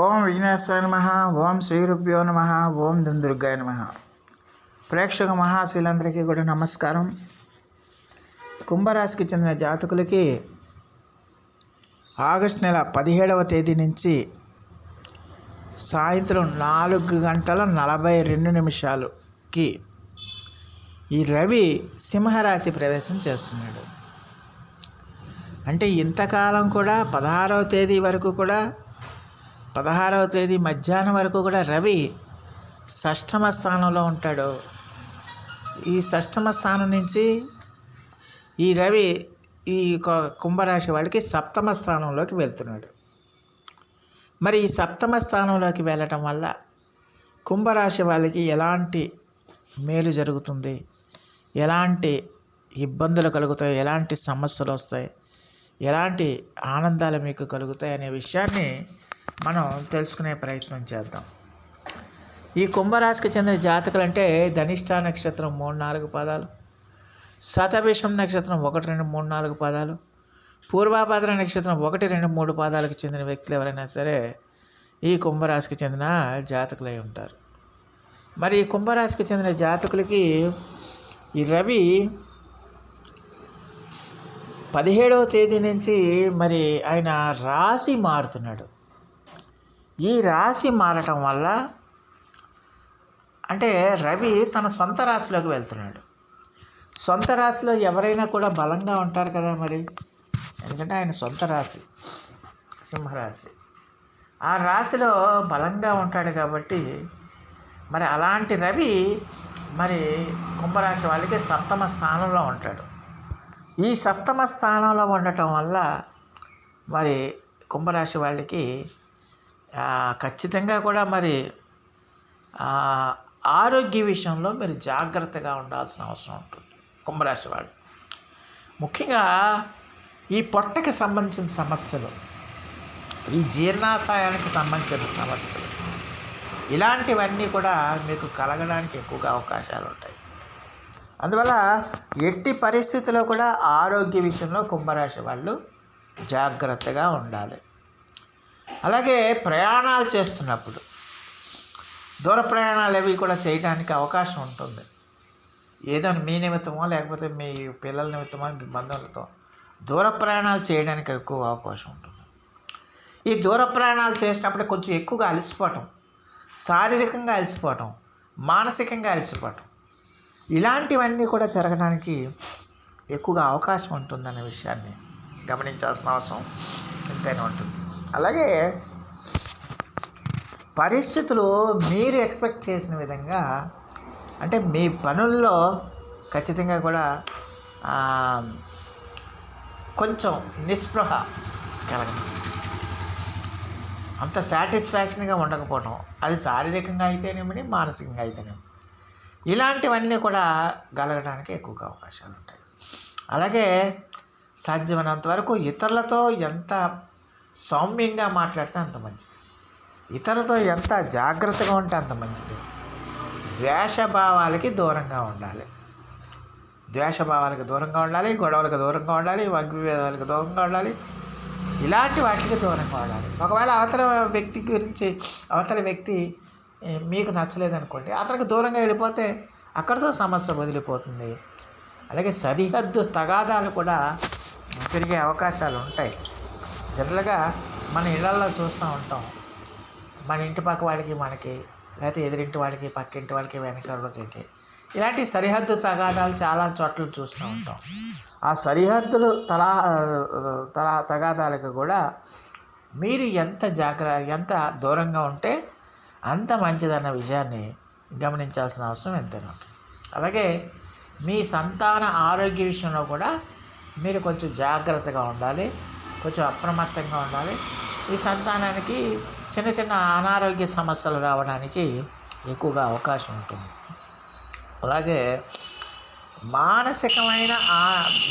ఓం విఘ్నేశ్వరాయ నమ ఓం శ్రీరుభ్యో నమ ఓం దుందుర్గాయ నమ. ప్రేక్షక మహాశీలందరికీ కూడా నమస్కారం. కుంభరాశికి చెందిన జాతకులకి ఆగస్ట్ నెల పదిహేడవ తేదీ నుంచి సాయంత్రం నాలుగు గంటల నలభై రెండు నిమిషాలుకి ఈ రవి సింహరాశి ప్రవేశం చేస్తున్నాడు. అంటే ఇంతకాలం కూడా పదహారవ తేదీ వరకు కూడా పదహారవ తేదీ మధ్యాహ్నం వరకు కూడా రవి షష్టమ స్థానంలో ఉంటాడు. ఈ షష్టమ స్థానం నుంచి ఈ రవి ఈ కుంభరాశి వాళ్ళకి సప్తమ స్థానంలోకి వెళ్తున్నాడు. మరి ఈ సప్తమ స్థానంలోకి వెళ్ళటం వల్ల కుంభరాశి వాళ్ళకి ఎలాంటి మేలు జరుగుతుంది? ఎలాంటి ఇబ్బందులు కలుగుతాయి? ఎలాంటి సమస్యలు వస్తాయి? ఎలాంటి ఆనందాలు మీకు కలుగుతాయి? అనే విషయాన్ని మనం తెలుసుకునే ప్రయత్నం చేద్దాం. ఈ కుంభరాశికి చెందిన జాతకులు అంటే ధనిష్ట నక్షత్రం మూడు నాలుగు పాదాలు శతభిషం నక్షత్రం ఒకటి రెండు మూడు నాలుగు పాదాలు పూర్వాభాద్ర నక్షత్రం ఒకటి రెండు మూడు పాదాలకు చెందిన వ్యక్తులు ఎవరైనా సరే ఈ కుంభరాశికి చెందిన జాతకులై ఉంటారు. మరి ఈ కుంభరాశికి చెందిన జాతకులకి ఈ రవి పదిహేడవ తేదీ నుంచి మరి ఆయన రాశి మారుతున్నాడు. ఈ రాశి మారటం వల్ల అంటే రవి తన సొంత రాశిలోకి వెళ్తున్నాడు. సొంత రాశిలో ఎవరైనా కూడా బలంగా ఉంటారు కదా మరి. ఎందుకంటే ఆయన సొంత రాశి సింహరాశి. ఆ రాశిలో బలంగా ఉంటాడు కాబట్టి మరి అలాంటి రవి మరి కుంభరాశి వాళ్ళకి సప్తమ స్థానంలో ఉంటాడు. ఈ సప్తమ స్థానంలో ఉండటం వల్ల మరి కుంభరాశి వాళ్ళకి ఖచ్చితంగా కూడా మరి ఆరోగ్య విషయంలో మీరు జాగ్రత్తగా ఉండాల్సిన అవసరం ఉంటుంది కుంభరాశి వాళ్ళు. ముఖ్యంగా ఈ పొట్టకి సంబంధించిన సమస్యలు ఈ జీర్ణాశయానికి సంబంధించిన సమస్యలు ఇలాంటివన్నీ కూడా మీకు కలగడానికి ఎక్కువగా అవకాశాలు ఉంటాయి. అందువల్ల ఎట్టి పరిస్థితిలో కూడా ఆరోగ్య విషయంలో కుంభరాశి వాళ్ళు జాగ్రత్తగా ఉండాలి. అలాగే ప్రయాణాలు చేస్తున్నప్పుడు దూర ప్రయాణాలు అవి కూడా చేయడానికి అవకాశం ఉంటుంది. ఏదో మీ నిమిత్తమో లేకపోతే మీ పిల్లల నిమిత్తమో మీ బంధువులతో దూర ప్రయాణాలు చేయడానికి ఎక్కువ అవకాశం ఉంటుంది. ఈ దూర ప్రయాణాలు చేసినప్పుడు కొంచెం ఎక్కువగా అలసిపోవటం శారీరకంగా అలసిపోవటం మానసికంగా అలసిపోవటం ఇలాంటివన్నీ కూడా జరగడానికి ఎక్కువగా అవకాశం ఉంటుందనే విషయాన్ని గమనించాల్సిన అవసరం ఎంతైనా ఉంటుంది. అలాగే పరిస్థితులు మీరు ఎక్స్పెక్ట్ చేసిన విధంగా అంటే మీ పనుల్లో ఖచ్చితంగా కూడా కొంచెం నిస్పృహ కలగడం. అంత సాటిస్ఫాక్షన్గా ఉండకపోవటం. అది శారీరకంగా అయితేనేమని మానసికంగా అయితేనేమి ఇలాంటివన్నీ కూడా కలగడానికి ఎక్కువగా అవకాశాలు ఉంటాయి అలాగే సాధ్యమైనంత వరకు ఇతరులతో ఎంత సౌమ్యంగా మాట్లాడితే అంత మంచిది. ఇతరులతో ఎంత జాగ్రత్తగా ఉంటే అంత మంచిది. ద్వేషభావాలకి దూరంగా ఉండాలి. ద్వేషభావాలకు దూరంగా ఉండాలి గొడవలకు దూరంగా ఉండాలి వగ్విభేదాలకు దూరంగా ఉండాలి. ఇలాంటి వాటికి దూరంగా ఉండాలి. ఒకవేళ అవతల వ్యక్తి గురించి అవతల వ్యక్తి మీకు నచ్చలేదనుకోండి అతనికి దూరంగా వెళ్ళిపోతే అక్కడితో సమస్య వదిలిపోతుంది. అలాగే సరిహద్దు తగాదాలు కూడా పెరిగే అవకాశాలు ఉంటాయి. జనరల్గా మన ఇళ్ళల్లో చూస్తూ ఉంటాం. మన ఇంటి పక్క వాడికి మనకి లేకపోతే ఎదురింటి వాడికి పక్కింటి వాళ్ళకి వెనక వాళ్ళకి. ఇలాంటి సరిహద్దు తగాదాలు చాలా చోట్ల చూస్తూ ఉంటాం. ఆ సరిహద్దులు తలా తలా తగాదాలకు కూడా మీరు ఎంత జాగ్ర ఎంత దూరంగా ఉంటే అంత మంచిదన్న విషయాన్ని గమనించాల్సిన అవసరం ఎంతైనా ఉంటుంది. అలాగే మీ సంతాన ఆరోగ్య విషయంలో కూడా మీరు కొంచెం జాగ్రత్తగా ఉండాలి. కొంచెం అప్రమత్తంగా ఉండాలి. ఈ సంతానానికి చిన్న చిన్న అనారోగ్య సమస్యలు రావడానికి ఎక్కువగా అవకాశం ఉంటుంది. అలాగే మానసికమైన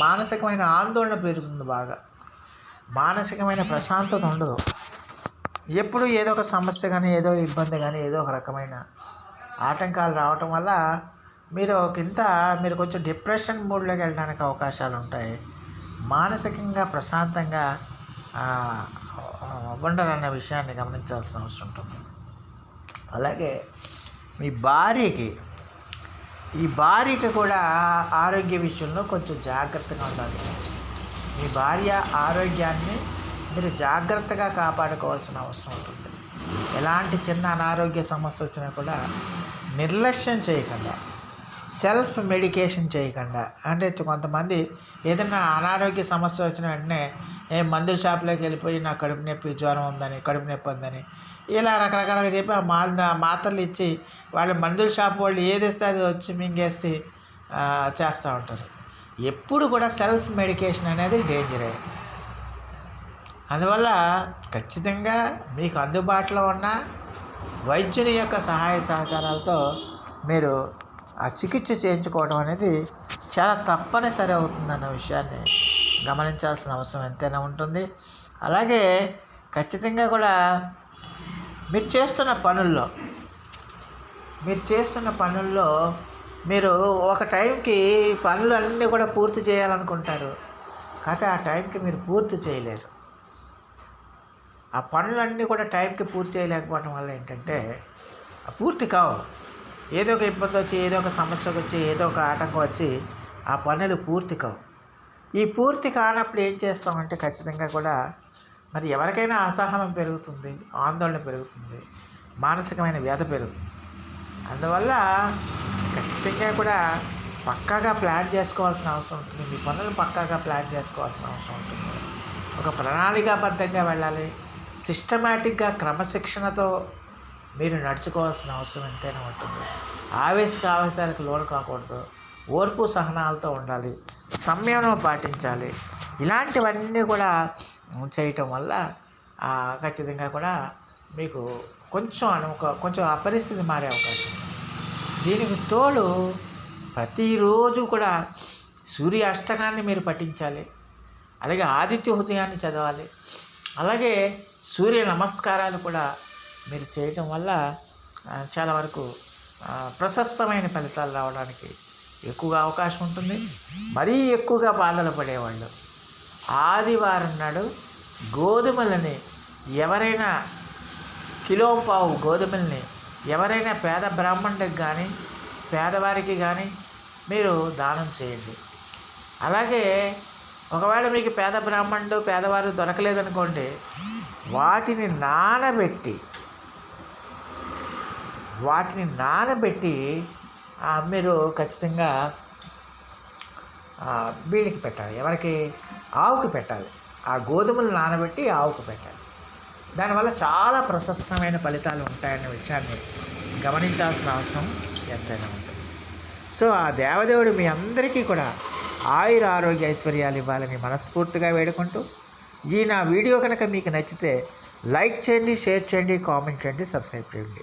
మానసికమైన ఆందోళన పెరుగుతుంది బాగా. మానసికమైన ప్రశాంతత ఉండదు. ఎప్పుడు ఏదో ఒక సమస్య కానీ ఏదో ఇబ్బంది కానీ ఏదో ఒక రకమైన ఆటంకాలు రావటం వల్ల మీరు కింద మీరు కొంచెం డిప్రెషన్ మూడ్లోకి వెళ్ళడానికి అవకాశాలు ఉంటాయి. మానసికంగా ప్రశాంతంగా ఉండరన్న విషయాన్ని గమనించాల్సిన అవసరం ఉంటుంది. అలాగే మీ భార్యకి ఈ భార్యకి కూడా ఆరోగ్య విషయంలో కొంచెం జాగ్రత్తగా ఉండాలి. మీ భార్య ఆరోగ్యాన్ని మీరు జాగ్రత్తగా కాపాడుకోవాల్సిన అవసరం ఉంటుంది. ఎలాంటి చిన్న అనారోగ్య సమస్య వచ్చినా కూడా నిర్లక్ష్యం చేయకుండా సెల్ఫ్ మెడికేషన్ చేయకుండా. అంటే కొంతమంది ఏదైనా అనారోగ్య సమస్య వచ్చిన వెంటనే ఏ మందుల షాప్లోకి వెళ్ళిపోయి నా కడుపు నొప్పి జ్వరం ఉందని కడుపు నొప్పి ఉందని. ఇలా రకరకాలుగా చెప్పి ఆ మా మాత్రలు ఇచ్చి వాళ్ళు మందుల షాప్ వాళ్ళు ఏది ఇస్తే అది వచ్చి మింగేసి చేస్తూ ఉంటారు. ఎప్పుడు కూడా సెల్ఫ్ మెడికేషన్ అనేది డేంజరే. అందువల్ల ఖచ్చితంగా మీకు అందుబాటులో ఉన్న వైద్యుని యొక్క సహాయ సహకారాలతో మీరు ఆ చికిత్స చేయించుకోవడం అనేది చాలా తప్పనిసరి అవుతుందన్న విషయాన్ని గమనించాల్సిన అవసరం ఎంతైనా ఉంటుంది. అలాగే ఖచ్చితంగా కూడా మీరు చేస్తున్న పనుల్లో మీరు చేస్తున్న పనుల్లో మీరు ఒక టైంకి పనులు అన్నీ కూడా పూర్తి చేయాలనుకుంటారు. కాకపోతే ఆ టైంకి మీరు పూర్తి చేయలేరు. ఆ పనులన్నీ కూడా టైంకి పూర్తి చేయలేకపోవడం వల్ల ఏంటంటే పూర్తి కావు. ఏదో ఒక ఇబ్బంది వచ్చి ఏదో ఒక సమస్యకు వచ్చి ఏదో ఒక ఆటంకం వచ్చి ఆ పనులు పూర్తి కావు. ఈ పూర్తి కానప్పుడు ఏం చేస్తామంటే ఖచ్చితంగా కూడా మరి ఎవరికైనా అసహనం పెరుగుతుంది ఆందోళన పెరుగుతుంది మానసికమైన వ్యధ పెరుగుతుంది. అందువల్ల ఖచ్చితంగా కూడా పక్కాగా ప్లాన్ చేసుకోవాల్సిన అవసరం ఉంటుంది. మీ పనులు పక్కాగా ప్లాన్ చేసుకోవాల్సిన అవసరం ఉంటుంది. ఒక ప్రణాళికాబద్ధంగా వెళ్ళాలి. సిస్టమేటిక్గా క్రమశిక్షణతో మీరు నడుచుకోవాల్సిన అవసరం ఎంతైనా ఉంటుంది. ఆవేశక ఆవేశాలకు లోను కాకూడదు. ఓర్పు సహనాలతో ఉండాలి. సంయమనం పాటించాలి. ఇలాంటివన్నీ కూడా చేయటం వల్ల ఖచ్చితంగా కూడా మీకు కొంచెం అనుక కొంచెం ఆ పరిస్థితి మారే అవకాశం దీనికి తోడు ప్రతిరోజు కూడా సూర్య అష్టకాన్ని మీరు పఠించాలి. అలాగే ఆదిత్య హృదయాన్ని చదవాలి. అలాగే సూర్య నమస్కారాలు కూడా మీరు చేయటం వల్ల చాలా వరకు ప్రశస్తమైన ఫలితాలు రావడానికి ఎక్కువగా అవకాశం ఉంటుంది. మరీ ఎక్కువగా బాధలు పడేవాళ్ళు. ఆదివారం నాడు గోధుమలని ఎవరైనా కిలో పావు గోధుమల్ని ఎవరైనా పేద బ్రాహ్మణుడికి కానీ పేదవారికి కానీ మీరు దానం చేయండి. అలాగే ఒకవేళ మీకు పేద బ్రాహ్మణుడు పేదవారు దొరకలేదనుకోండి వాటిని నానబెట్టి వాటిని నానబెట్టి మీరు ఖచ్చితంగా వీళ్ళకి పెట్టాలి. ఎవరికి? ఆవుకి పెట్టాలి. ఆ గోధుమలు నానబెట్టి ఆవుకు పెట్టాలి. దానివల్ల చాలా ప్రశస్తమైన ఫలితాలు ఉంటాయనే విషయాన్ని గమనించాల్సిన అవసరం ఎంతైనా ఉంటుంది. సో ఆ దేవదేవుడు మీ అందరికీ కూడా ఆయుర ఆరోగ్య ఐశ్వర్యాలు ఇవ్వాలని మనస్ఫూర్తిగా వేడుకుంటూ ఈ నా వీడియో కనుక మీకు నచ్చితే లైక్ చేయండి షేర్ చేయండి కామెంట్ చేయండి సబ్స్క్రైబ్ చేయండి.